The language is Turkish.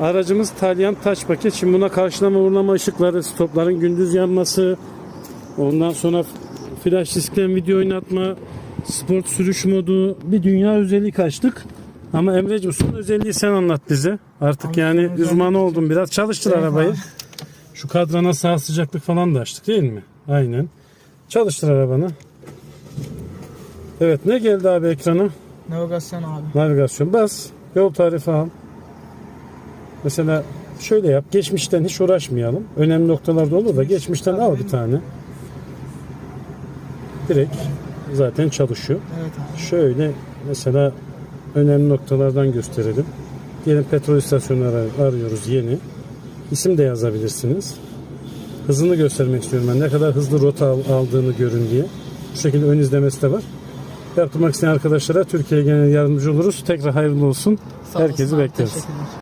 Aracımız Talyan taş paket. Şimdi buna karşılama uğurlama ışıkları, stopların gündüz yanması, ondan sonra flash diskten video oynatma, sport sürüş modu, bir dünya özellik açtık. Ama Emre'ciğim son özelliği sen anlat bize. Artık Abi, yani uzmanı oldun biraz. Çalıştır Evet arabayı. Şu kadrana sağ sıcaklık falan da açtık değil mi? Aynen. Çalıştır arabanı. Evet ne geldi abi ekrana? Navigasyon abi. Navigasyon bas. Yol tarifi al. Mesela şöyle yap. Geçmişten hiç uğraşmayalım. Önemli noktalarda olur da geçmişten al bir tane. Direkt zaten çalışıyor. Evet abi. Şöyle mesela önemli noktalardan gösterelim. Diyelim petrol istasyonları arıyoruz yeni. İsim de yazabilirsiniz. Hızını göstermek istiyorum ben. Ne kadar hızlı rota al- aldığını görün diye. Bu şekilde ön izlemesi de var. Yaptırmak isteyen arkadaşlara Türkiye genel yardımcı oluruz. Tekrar hayırlı olsun. Sağ olasın Herkesi abi, bekleriz. Teşekkürler.